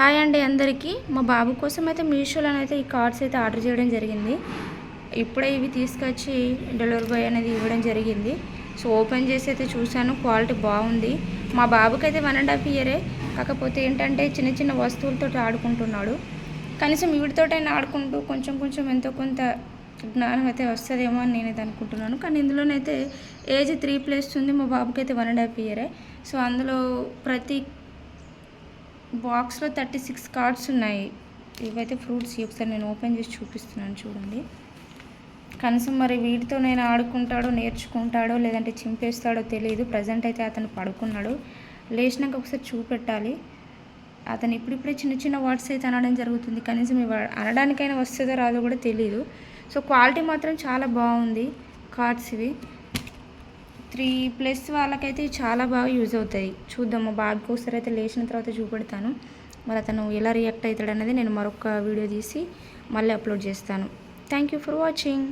Hi అండి అందరికీ. మా బాబు కోసం అయితే మీషోలో అయితే ఈ కార్డ్స్ అయితే ఆర్డర్ చేయడం జరిగింది. ఇప్పుడే ఇవి తీసుకొచ్చి డెలివరీ బాయ్ అనేది ఇవ్వడం జరిగింది. సో ఓపెన్ చేసి అయితే చూశాను క్వాలిటీ బాగుంది. మా బాబుకి అయితే వన్ అండ్ హాఫ్ ఇయరే కాకపోతే ఏంటంటే చిన్న చిన్న వస్తువులతో ఆడుకుంటున్నాడు. కనీసం వీటితోటైనా ఆడుకుంటూ కొంచెం కొంచెం ఎంతో కొంత జ్ఞానం అయితే వస్తుందేమో అని నేనైతే అనుకుంటున్నాను. కానీ ఇందులోనైతే ఏజ్ త్రీ ప్లేస్ ఉంది. మా బాబుకి అయితే వన్ అండ్ హాఫ్ ఇయరే సో అందులో ప్రతి బాక్స్లో థర్టీ సిక్స్ కార్డ్స్ ఉన్నాయి. ఇవైతే ఫ్రూట్స్. ఒకసారి నేను ఓపెన్ చేసి చూపిస్తున్నాను చూడండి. కనీసం మరి వీటితో నేను ఆడుకుంటాడో నేర్చుకుంటాడో లేదంటే చింపేస్తాడో తెలియదు ప్రజెంట్ అయితే అతను పడుకున్నాడు. లేచినాక ఒకసారి చూపెట్టాలి. అతను ఇప్పుడిప్పుడే చిన్న చిన్న వర్డ్స్ అయితే అనడం జరుగుతుంది. కనీసం అనడానికైనా వస్తుందో రాదో కూడా తెలియదు సో క్వాలిటీ మాత్రం చాలా బాగుంది. కార్డ్స్ ఇవి. త్రీ ప్లస్ వాళ్ళకైతే చాలా బాగా యూజ్ అవుతాయి. చూద్దాం మా బాబుకి ఒకసారి అయితే లేచిన తర్వాత చూపెడతాను. మరి అతను ఎలా రియాక్ట్ అవుతాడు అనేది నేను మరొక వీడియో తీసి మళ్ళీ అప్లోడ్ చేస్తాను. Thank you for watching.